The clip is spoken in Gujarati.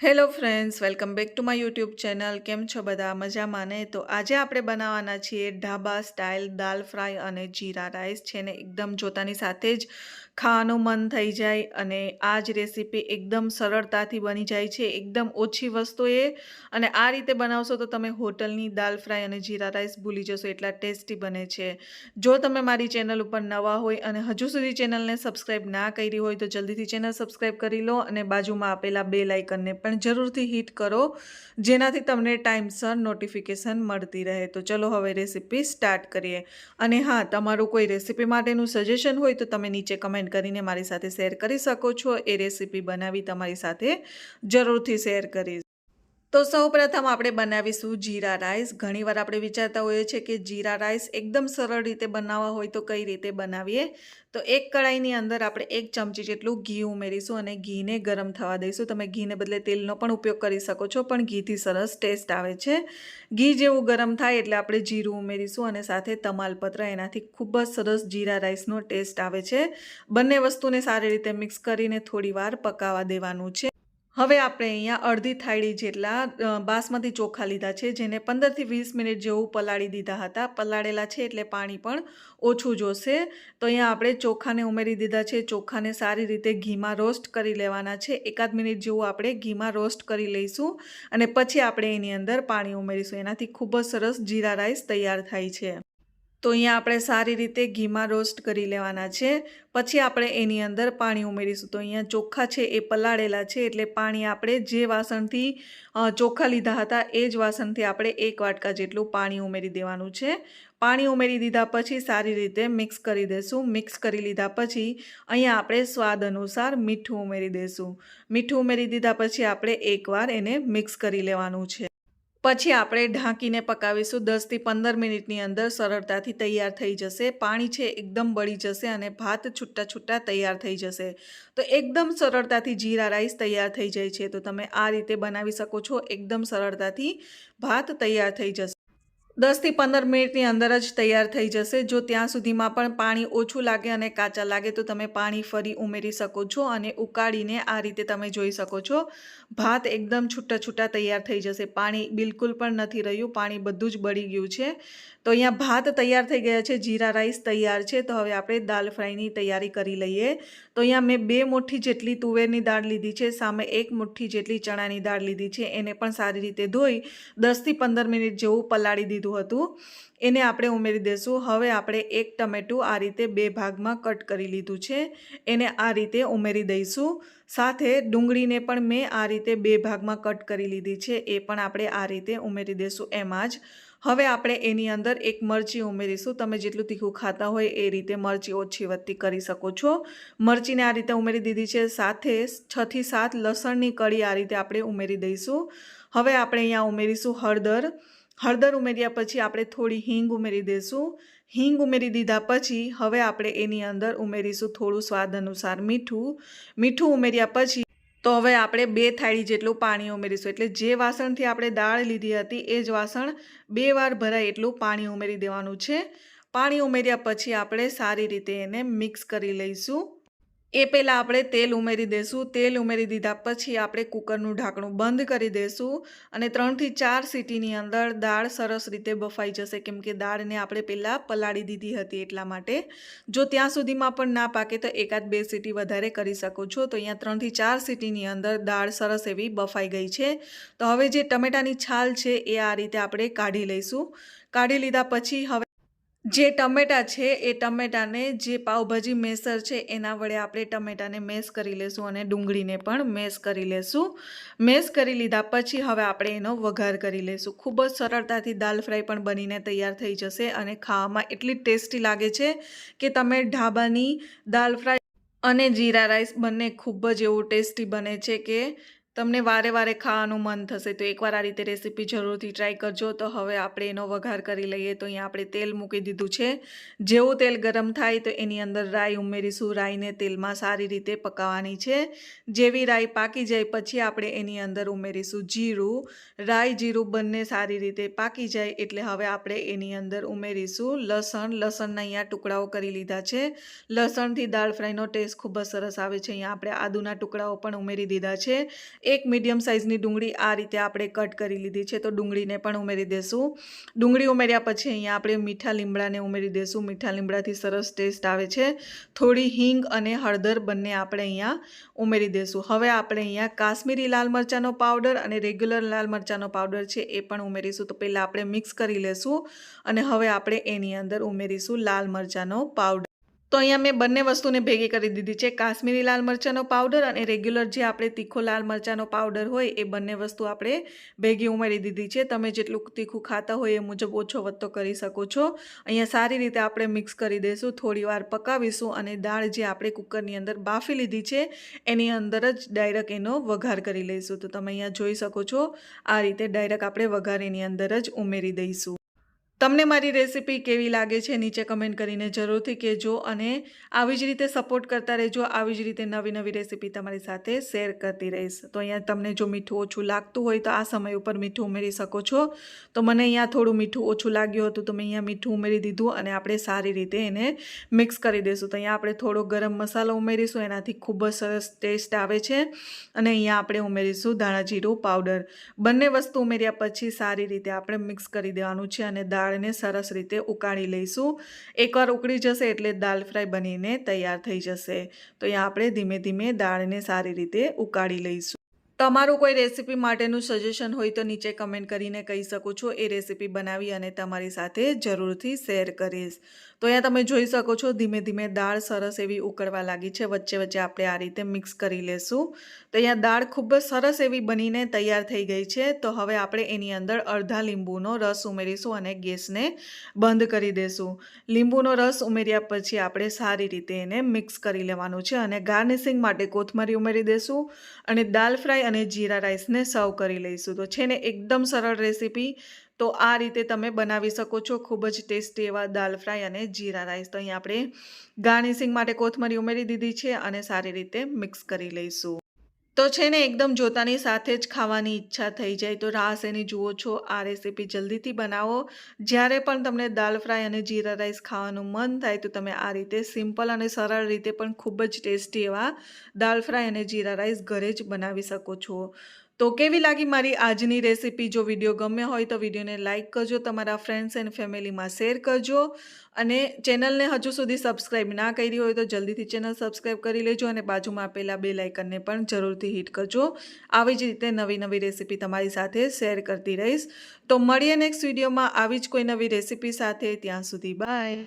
Hello friends, welcome back to my YouTube channel. કેમ છો બધા? મજામાં ને? તો આજે આપણે બનાવવાના છીએ ઢાબા સ્ટાઇલ દાલ ફ્રાય અને જીરા રાઈસ. છે ને, એકદમ જોતાની સાથે જ ખાવાનું મન થઈ જાય અને આ જ રેસીપી એકદમ સરળતાથી બની જાય છે. એકદમ ઓછી વસ્તુએ અને આ રીતે બનાવશો તો તમે હોટલની દાલ ફ્રાય અને જીરા રાઈસ ભૂલી જશો, એટલા ટેસ્ટી બને છે. જો તમે મારી ચેનલ ઉપર નવા હોય અને હજુ સુધી ચેનલને સબસ્ક્રાઈબ ના કરી હોય તો જલ્દીથી ચેનલ સબસ્ક્રાઈબ કરી લો અને બાજુમાં આપેલા બે લાઇકનને પણ જરૂરથી હિટ કરો, જેનાથી તમને ટાઈમસર નોટિફિકેશન મળતી રહે. તો ચલો હવે રેસીપી સ્ટાર્ટ કરીએ. અને હા, તમારું કોઈ રેસીપી માટેનું સજેશન હોય તો તમે નીચે કમેન્ટ કરીને મારી સાથે શેર કરી શકો છો. એ રેસીપી બનાવી તમારી સાથે જરૂરથી શેર કરીશ. તો સૌપ્રથમ આપણે બનાવીશું જીરા રાઈસ. ઘણીવાર આપણે વિચારતા હોઈએ છીએ કે જીરા રાઈસ એકદમ સરળ રીતે બનાવવા હોય તો કઈ રીતે બનાવીએ? તો એક કડાઈની અંદર આપણે એક ચમચી જેટલું ઘી ઉમેરીશું અને ઘીને ગરમ થવા દઈશું. તમે ઘીને બદલે તેલનો પણ ઉપયોગ કરી શકો છો, પણ ઘીથી સરસ ટેસ્ટ આવે છે. ઘી જેવું ગરમ થાય એટલે આપણે જીરું ઉમેરીશું અને સાથે તમાલપત્ર, એનાથી ખૂબ જ સરસ જીરા રાઈસનો ટેસ્ટ આવે છે. બંને વસ્તુને સારી રીતે મિક્સ કરીને થોડીવાર પકાવવા દેવાનું છે. હવે આપણે અહીંયા અડધી થાળી જેટલા બાસમતી ચોખા લીધા છે, જેને પંદરથી વીસ મિનિટ જેવું પલાળી દીધા હતા. પલાળેલા છે એટલે પાણી પણ ઓછું જોશે. તો અહીંયા આપણે ચોખાને ઉમેરી દીધા છે. ચોખાને સારી રીતે ઘીમાં રોસ્ટ કરી લેવાના છે. એકાદ મિનિટ જેવું આપણે ઘીમાં રોસ્ટ કરી લઈશું અને પછી આપણે એની અંદર પાણી ઉમેરીશું. એનાથી ખૂબ જ સરસ જીરા રાઈસ તૈયાર થાય છે. તો અહીંયા આપણે સારી રીતે ઘીમાં રોસ્ટ કરી લેવાના છે. પછી આપણે એની અંદર પાણી ઉમેરીશું. તો અહીંયા ચોખ્ખા છે એ પલાળેલા છે એટલે પાણી આપણે જે વાસણથી ચોખ્ખા લીધા હતા એ જ વાસણથી આપણે એક વાટકા જેટલું પાણી ઉમેરી દેવાનું છે. પાણી ઉમેરી દીધા પછી સારી રીતે મિક્સ કરી દેશું. મિક્સ કરી લીધા પછી અહીંયા આપણે સ્વાદ અનુસાર મીઠું ઉમેરી દેશું. મીઠું ઉમેરી દીધા પછી આપણે એકવાર એને મિક્સ કરી લેવાનું છે. પછી આપણે ઢાંકીને પકાવીશું. દસથી પંદર મિનિટની અંદર સરળતાથી તૈયાર થઈ જશે. પાણી છે એકદમ બળી જશે અને ભાત છૂટા છૂટા તૈયાર થઈ જશે. તો એકદમ સરળતાથી જીરા રાઈસ તૈયાર થઈ જાય છે. તો તમે આ રીતે બનાવી શકો છો. એકદમ સરળતાથી ભાત તૈયાર થઈ જશે. દસથી પંદર મિનિટની અંદર જ તૈયાર થઈ જશે. જો ત્યાં સુધીમાં પણ પાણી ઓછું લાગે અને કાચા લાગે, તો તમે પાણી ફરી ઉમેરી શકો છો અને ઉકાળીને આ રીતે તમે જોઈ શકો છો. ભાત એકદમ છૂટા છૂટા તૈયાર થઈ જશે. પાણી બિલકુલ પણ નથી રહ્યું. પાણી બધું જ બળી ગયું છે. તો અહીંયા ભાત તૈયાર થઈ ગયા છે, જીરા રાઈસ તૈયાર છે, તો હવે આપણે દાલ ફ્રાયની તૈયારી કરી લઈએ. તો અહીંયા મેં બે મુઠ્ઠી જેટલી તુવેરની દાળ લીધી છે, સામે એક મુઠ્ઠી જેટલી ચણાની દાળ લીધી છે, એને પણ સારી રીતે ધોઈ દસથી પંદર મિનિટ જેવું પલાળી દીધું હતું. એને આપણે ઉમેરી દઈશું હવે આપણે એક ટમેટું આ રીતે બે ભાગમાં કટ કરી લીધું છે, એને આ રીતે ઉમેરી દઈશું. સાથે ડુંગળીને પણ મેં આ રીતે બે ભાગમાં કટ કરી લીધી છે, એ પણ આપણે આ રીતે ઉમેરી દઈશું એમાં જ હવે આપણે એની અંદર એક મરચી ઉમેરીશું. તમે જેટલું તીખું ખાતા હોય એ રીતે મરચી ઓછી વધતી કરી શકો છો. મરચીને આ રીતે ઉમેરી દીધી છે. સાથે છથી સાત લસણની કળી આ રીતે આપણે ઉમેરી દઈશું. હવે આપણે અહીંયા ઉમેરીશું હળદર. હળદર ઉમેર્યા પછી આપણે થોડી હિંગ ઉમેરી દઈશું. હિંગ ઉમેરી દીધા પછી હવે આપણે એની અંદર ઉમેરીશું થોડું સ્વાદ અનુસાર મીઠું. મીઠું ઉમેર્યા પછી હવે આપણે બે થાળી જેટલું પાણી ઉમેરીશું. એટલે જે વાસણથી આપણે દાળ લીધી હતી, એ જ વાસણ બે વાર ભરાય એટલું પાણી ઉમેરી દેવાનું છે. પાણી ઉમેર્યા પછી આપણે સારી રીતે એને મિક્સ કરી લઈશું. એ પહેલાં આપણે તેલ ઉમેરી દઈશું તેલ ઉમેરી દીધા પછી આપણે કુકરનું ઢાંકણું બંધ કરી દઈશું અને ત્રણથી ચાર સીટીની અંદર દાળ સરસ રીતે બફાઈ જશે. કેમ કે દાળને આપણે પહેલાં પલાળી દીધી હતી એટલા માટે. જો ત્યાં સુધીમાં પણ ના પાકે તો એકાદ બે સીટી વધારે કરી શકો છો. તો અહીંયા ત્રણથી ચાર સીટીની અંદર દાળ સરસ એવી બફાઈ ગઈ છે. તો હવે જે ટમેટાની છાલ છે એ આ રીતે આપણે કાઢી લઈશું. કાઢી લીધા પછી હવે જે ટમેટા છે, એ ટમેટાને જે પાવભાજી મેસર છે, એના વડે આપણે ટમેટાને મેશ કરી લેશું અને ડુંગળીને પણ મેશ કરી લેશું. મેસ કરી લીધા પછી હવે આપણે એનો વઘાર કરી લેશું. ખૂબ જ સરળતાથી દાલ ફ્રાય પણ બનીને તૈયાર થઈ જશે અને ખાવામાં એટલી ટેસ્ટી લાગે છે કે તમે ઢાબાની દાલ ફ્રાય અને જીરા રાઈસ બંને ખૂબ જ એવું ટેસ્ટી બને છે કે તમને વારે વારે ખાવાનું મન થશે, તો એકવાર આ રીતે રેસીપી જરૂરથી ટ્રાય કરજો. તો હવે આપણે એનો વઘાર કરી લઈએ. તો અહીંયા આપણે તેલ મૂકી દીધું છે. જેવું તેલ ગરમ થાય, તો એની અંદર રાઈ ઉમેરીશું. રાઈને તેલમાં સારી રીતે પકાવવાની છે. જેવી રાઈ પાકી જાય, પછી આપણે એની અંદર ઉમેરીશું જીરું. રાઈ, જીરું બંને સારી રીતે પાકી જાય, એટલે હવે આપણે એની અંદર ઉમેરીશું લસણ. લસણના અહીંયા ટુકડાઓ કરી લીધા છે. લસણથી દાળ ફ્રાયનો ટેસ્ટ ખૂબ જ સરસ આવે છે. અહીંયા આપણે આદુના ટુકડાઓ પણ ઉમેરી દીધા છે. એક મીડિયમ સાઇઝની ડુંગળી આ રીતે આપણે કટ કરી લીધી છે, તો ડુંગળીને પણ ઉમેરી દેશું. ડુંગળી ઉમેર્યા પછી અહીંયા આપણે મીઠા લીમડાને ઉમેરી દેશું. મીઠા લીમડાથી સરસ ટેસ્ટ આવે છે. થોડી હિંગ અને હળદર બંને આપણે અહીંયા ઉમેરી દેશું. હવે આપણે અહીંયા કાશ્મીરી લાલ મરચાંનો પાવડર અને રેગ્યુલર લાલ મરચાંનો પાવડર છે એ પણ ઉમેરીશું. તો પહેલાં આપણે મિક્સ કરી લેશું અને હવે આપણે એની અંદર ઉમેરીશું લાલ મરચાંનો પાવડર. તો અહીંયા મેં બંને વસ્તુને ભેગી કરી દીધી છે. કાશ્મીરી લાલ મરચાંનો પાવડર અને રેગ્યુલર જે આપણે તીખો લાલ મરચાંનો પાવડર હોય એ બંને વસ્તુ આપણે ભેગી ઉમેરી દીધી છે. તમે જેટલું તીખું ખાતા હોય એ મુજબ ઓછો વધતો કરી શકો છો. અહીંયા સારી રીતે આપણે મિક્સ કરી દઈશું થોડીવાર પકાવીશું અને દાળ જે આપણે કુકરની અંદર બાફી લીધી છે, એની અંદર જ ડાયરેક્ટ એનો વઘાર કરી લઈશું. તો તમે અહીંયા જોઈ શકો છો, આ રીતે ડાયરેક્ટ આપણે વઘાર એની અંદર જ ઉમેરી દઈશું. તમને મારી રેસિપી કેવી લાગે છે નીચે કમેન્ટ કરીને જરૂરથી કહેજો અને આવી જ રીતે સપોર્ટ કરતા રહેજો. આવી જ રીતે નવી નવી રેસિપી તમારી સાથે શેર કરતી રહીશ. તો અહીંયા તમને જો મીઠું ઓછું લાગતું હોય તો આ સમય ઉપર મીઠું ઉમેરી શકો છો. તો મને અહીંયા થોડું મીઠું ઓછું લાગ્યું હતું તો મેં અહીંયા મીઠું ઉમેરી દીધું અને આપણે સારી રીતે એને મિક્સ કરી દઈશું. તો અહીંયા આપણે થોડો ગરમ મસાલો ઉમેરીશું, એનાથી ખૂબ જ સરસ ટેસ્ટ આવે છે. અને અહીંયા આપણે ઉમેરીશું ધાણા જીરું પાવડર બંને વસ્તુ ઉમેર્યા પછી સારી રીતે આપણે મિક્સ કરી દેવાનું છે અને દાળને સરસ રીતે ઉકાળી લઈશું. એકવાર ઉકળી જશે એટલે દાલ ફ્રાય બનીને તૈયાર થઈ જશે. તો અહીંયા આપણે ધીમે ધીમે દાળને સારી રીતે ઉકાળી લઈશું. તમારું કોઈ રેસીપી માટેનું સજેશન હોય તો નીચે કમેન્ટ કરીને કહી શકો છો. એ રેસીપી બનાવી અને તમારી સાથે જરૂરથી શેર કરીશ. તો અહીંયા તમે જોઈ શકો છો, ધીમે ધીમે દાળ સરસ એવી ઉકળવા લાગી છે. વચ્ચે વચ્ચે આપણે આ રીતે મિક્સ કરી લેશું. તો અહીંયા દાળ ખૂબ જ સરસ એવી બનીને તૈયાર થઈ ગઈ છે. તો હવે આપણે એની અંદર અડધા લીંબુનો રસ ઉમેરીશું અને ગેસને બંધ કરી દેશું. લીંબુનો રસ ઉમેર્યા પછી આપણે સારી રીતે એને મિક્સ કરી લેવાનું છે અને ગાર્નિશિંગ માટે કોથમરી ઉમેરી દેશું અને દાલ ફ્રાય અને જીરા રાઈસને સર્વ કરી લઈશું. તો છે ને, એકદમ સરળ રેસીપી. તો આ રીતે તમે બનાવી શકો છો ખૂબ જ ટેસ્ટી એવા દાલ ફ્રાય અને જીરા રાઈસ. તો અહીંયા આપણે ગાર્નિશિંગ માટે કોથમરી ઉમેરી દીધી છે અને સારી રીતે મિક્સ કરી લઈશું. તો છે ને, એકદમ જોતાની સાથે જ ખાવાની ઈચ્છા થઈ જાય. તો રાસ એની જુઓ છો, આ રેસીપી જલ્દીથી બનાવો. જ્યારે પણ તમને દાલ ફ્રાય અને જીરા રાઈસ ખાવાનું મન થાય, તો તમે આ રીતે સિમ્પલ અને સરળ રીતે પણ ખૂબ જ ટેસ્ટી એવા દાલ ફ્રાય અને જીરા રાઈસ ઘરે જ બનાવી શકો છો. તો કેવી લાગી મારી આજની રેસિપી? જો વીડિયો ગમ્યો હોય તો વિડીયોને લાઇક કરજો, તમારા ફ્રેન્ડ્સ એન્ડ ફેમિલીમાં શેર કરજો અને ચેનલને હજુ સુધી સબસ્ક્રાઈબ ના કરી હોય તો જલ્દીથી ચેનલ સબસ્ક્રાઈબ કરી લેજો અને બાજુમાં આપેલા બે લાઇકનને પણ જરૂરથી હિટ કરજો. આવી જ રીતે નવી નવી રેસિપી તમારી સાથે શેર કરતી રહીશ. તો મળીએ નેક્સ્ટ વિડીયોમાં. આવી જ કોઈ નવી રેસિપી સાથે. ત્યાં સુધી બાય